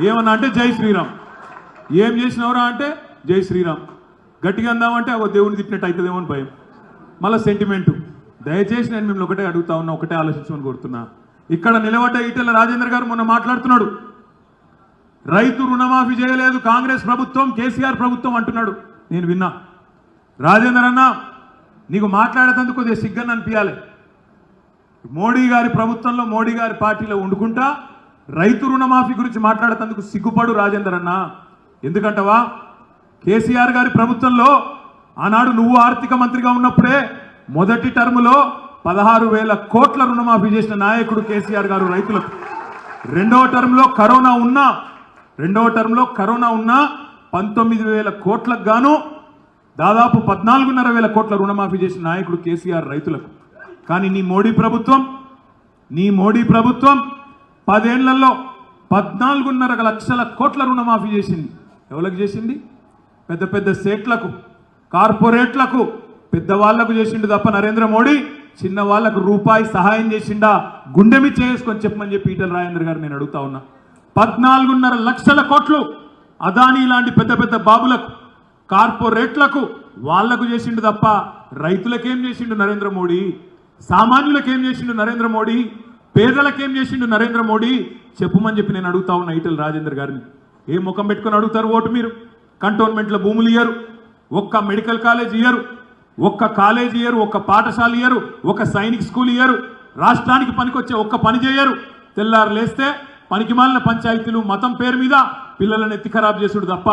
ఏమన్నా అంటే జై శ్రీరామ్. ఏం చేసినవరా అంటే జై శ్రీరామ్. గట్టిగా అందామంటే ఒక దేవుని తిట్టినట్టు అవుతుందేమో అని భయం. మళ్ళీ సెంటిమెంటు దయచేసి నేను మిమ్మల్ని ఒకటే అడుగుతా ఉన్నా ఒకటే ఆలోచించమని కోరుతున్నా. ఇక్కడ నిలబడ్డ ఈటెల రాజేంద్ర గారు మొన్న మాట్లాడుతున్నాడు. రైతు రుణమాఫీ చేయలేదు కాంగ్రెస్ ప్రభుత్వం కేసీఆర్ ప్రభుత్వం అంటున్నాడు. నేను విన్నా. రాజేంద్ర అన్న నీకు మాట్లాడేటందుకు కొద్దిగా సిగ్గని అనిపించాలి మోడీ గారి ప్రభుత్వంలో మోడీ గారి పార్టీలో వండుకుంటా రైతు రుణమాఫీ గురించి మాట్లాడేందుకు సిగ్గుపడు రాజేందర్ అన్న. ఎందుకంటవా? కేసీఆర్ గారి ప్రభుత్వంలో ఆనాడు నువ్వు ఆర్థిక మంత్రిగా ఉన్నప్పుడే మొదటి టర్ములో పదహారు వేల కోట్ల రుణమాఫీ చేసిన నాయకుడు కేసీఆర్ గారు రైతులకు. రెండవ టర్మ్లో కరోనా ఉన్నా రెండవ టర్మ్లో కరోనా ఉన్నా పంతొమ్మిది వేల కోట్లకు గాను దాదాపు పద్నాలుగున్నర వేల కోట్ల రుణమాఫీ చేసిన నాయకుడు కేసీఆర్ రైతులకు. కానీ నీ మోడీ ప్రభుత్వం నీ మోడీ ప్రభుత్వం పదేళ్ళలో పద్నాలుగున్నర లక్షల కోట్ల రుణమాఫీ చేసింది. ఎవరికి చేసింది? పెద్ద పెద్ద సేట్లకు కార్పొరేట్లకు పెద్దవాళ్ళకు చేసిండు తప్ప నరేంద్ర మోడీ చిన్నవాళ్ళకు రూపాయి సహాయం చేసిండా? గుండెమి చేసుకొని చెప్పమని చెప్పి ఈటల రాజేంద్ర గారు నేను అడుగుతా ఉన్నా. పద్నాలుగున్నర లక్షల కోట్లు అదానీ లాంటి పెద్ద పెద్ద బాబులకు కార్పొరేట్లకు వాళ్ళకు చేసిండు తప్ప రైతులకేం చేసిండు నరేంద్ర మోడీ? సామాన్యులకేం చేసిండు నరేంద్ర మోడీ? పేదలకేం చేసిండు నరేంద్ర మోడీ? చెప్పుమని చెప్పి నేను అడుగుతా ఉన్నా ఈటల రాజేందర్ గారిని. ఏ ముఖం పెట్టుకొని అడుగుతారు ఓటు మీరు? కంటోన్మెంట్లో భూములు ఇయ్యరు ఒక్క మెడికల్ కాలేజ్ ఇయ్యరు ఒక్క కాలేజ్ ఇయ్యరు ఒక్క పాఠశాల ఇయ్యరు ఒక సైనిక్ స్కూల్ ఇయ్యరు రాష్ట్రానికి పనికొచ్చే ఒక్క పని చేయరు. తెల్లారు లేస్తే పనికి మాలిన పంచాయతీలు మతం పేరు మీద పిల్లలను ఎత్తి ఖరాబ్ చేసుడు తప్ప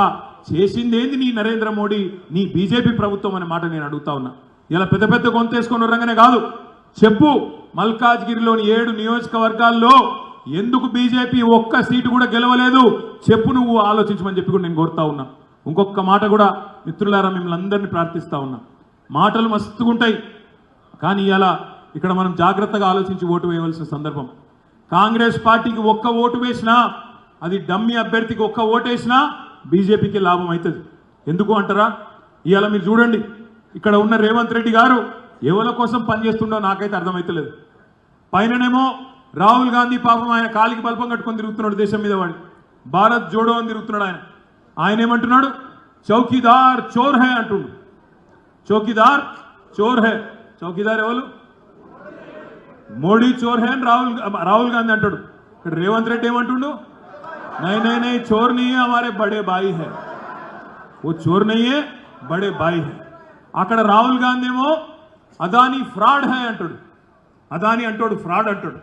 చేసిందేంది నీ నరేంద్ర మోడీ నీ బీజేపీ ప్రభుత్వం అనే మాట నేను అడుగుతా ఉన్నా. ఇలా పెద్ద పెద్ద గొంతేసుకొని రంగనే కాదు. చెప్పు. మల్కాజ్గిరిలోని ఏడు నియోజకవర్గాల్లో ఎందుకు బీజేపీ ఒక్క సీటు కూడా గెలవలేదు? చెప్పు నువ్వు ఆలోచించమని చెప్పి కూడా నేను కోరుతా ఉన్నా. ఇంకొక మాట కూడా మిత్రులారా మిమ్మల్ని అందరినీ ప్రార్థిస్తా ఉన్నా. మాటలు మస్తుగుంటాయి కానీ ఇలా ఇక్కడ మనం జాగ్రత్తగా ఆలోచించి ఓటు వేయవలసిన సందర్భం. కాంగ్రెస్ పార్టీకి ఒక్క ఓటు వేసినా అది డమ్మి అభ్యర్థికి ఒక్క ఓటు వేసినా బీజేపీకి లాభం అవుతుంది. ఎందుకు అంటారా? ఇవాళ మీరు చూడండి ఇక్కడ ఉన్న రేవంత్ రెడ్డి గారు ఎవరి కోసం పనిచేస్తుండో నాకైతే అర్థమవుతలేదు పైననేమో రాహుల్ గాంధీ పాపం ఆయన కాలికి బల్పం కట్టుకొని తిరుగుతున్నాడు దేశం మీద వాడు. భారత్ జోడో అని తిరుగుతున్నాడు ఆయన. ఆయన ఏమంటున్నాడు చౌకీదార్ చోర్ హే అంటుండు. చౌకీదార్ చోర్ హే. చౌకీదార్ ఎవరు? మోడీ చోర్ హే అని రాహుల్ రాహుల్ గాంధీ అంటాడు. ఇక్కడ రేవంత్ రెడ్డి ఏమంటుండు? నై నై నై చోర్ నీ అమారే బడే బాయి హే. ఓ చోర్ నయ్యే బడే బాయి హే. అక్కడ రాహుల్ గాంధీ ఏమో అదాని ఫ్రాడ్ హై అంటాడు. అదాని అంటాడు ఫ్రాడ్ అంటాడు.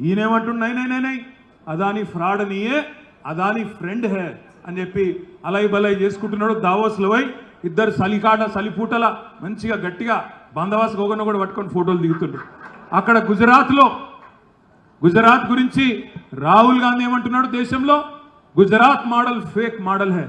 ఈయనేమంటుడు నై నై నై అదాని ఫ్రాడ్ నీయే అదాని ఫ్రెండ్ హే అని చెప్పి అలై బలై చేసుకుంటున్నాడు దావోస్లో పోయి ఇద్దరు సలికాట సలిపూటల మంచిగా గట్టిగా బందవాస్ గోగన్న కూడా పట్టుకొని ఫోటోలు దిగుతుండ్రు అక్కడ గుజరాత్లో గుజరాత్ గురించి రాహుల్ గాంధీ ఏమంటున్నాడు దేశంలో? గుజరాత్ మోడల్ ఫేక్ మోడల్ హే.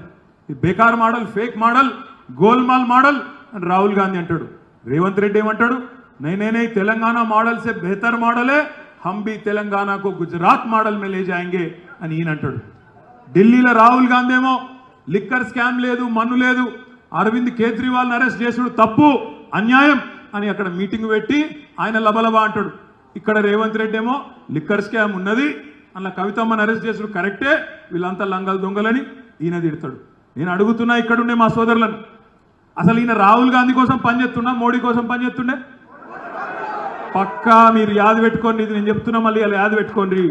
బేకార్ మోడల్ ఫేక్ మోడల్ గోల్మాల్ మోడల్ అని రాహుల్ గాంధీ అంటాడు. రేవంత్ రెడ్డి ఏమంటాడు? నేనేనే తెలంగాణ మోడల్ సే బెహతర్ మోడలే హంబీ బి తెలంగాణకు గుజరాత్ మోడల్ మే లే జాయింగే అని ఈయన అంటాడు. ఢిల్లీలో రాహుల్ గాంధీ ఏమో లిక్కర్ స్కామ్ లేదు మన్ను లేదు అరవింద్ కేజ్రీవాల్ అరెస్ట్ చేసుడు తప్పు అన్యాయం అని అక్కడ మీటింగ్ పెట్టి ఆయన లబలబా అంటాడు. ఇక్కడ రేవంత్ రెడ్డి ఏమో లిక్కర్ స్కామ్ ఉన్నది అన్న కవితమ్మని అరెస్ట్ చేసుడు కరెక్టే వీళ్ళంతా లంగల్ దొంగలని ఈయన తిడతాడు. నేను అడుగుతున్నా ఇక్కడుండే మా సోదరులను అసలు ఈయన రాహుల్ గాంధీ కోసం పనిచేస్తున్నా మోడీ కోసం పనిచేస్తుండే పక్కా మీరు యాది పెట్టుకోండి ఇది నేను చెప్తున్నా మళ్ళీ అలా యాది పెట్టుకోండి.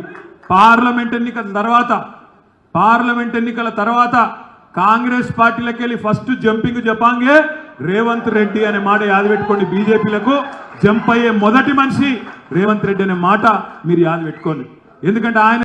పార్లమెంట్ ఎన్నికల తర్వాత పార్లమెంట్ ఎన్నికల తర్వాత కాంగ్రెస్ పార్టీలకు వెళ్ళి ఫస్ట్ జంపింగ్ జపాంగే రేవంత్ రెడ్డి అనే మాట యాది పెట్టుకోండి బీజేపీలకు. జంప్ అయ్యే మొదటి మనిషి రేవంత్ రెడ్డి అనే మాట మీరు యాది పెట్టుకోండి. ఎందుకంటే ఆయన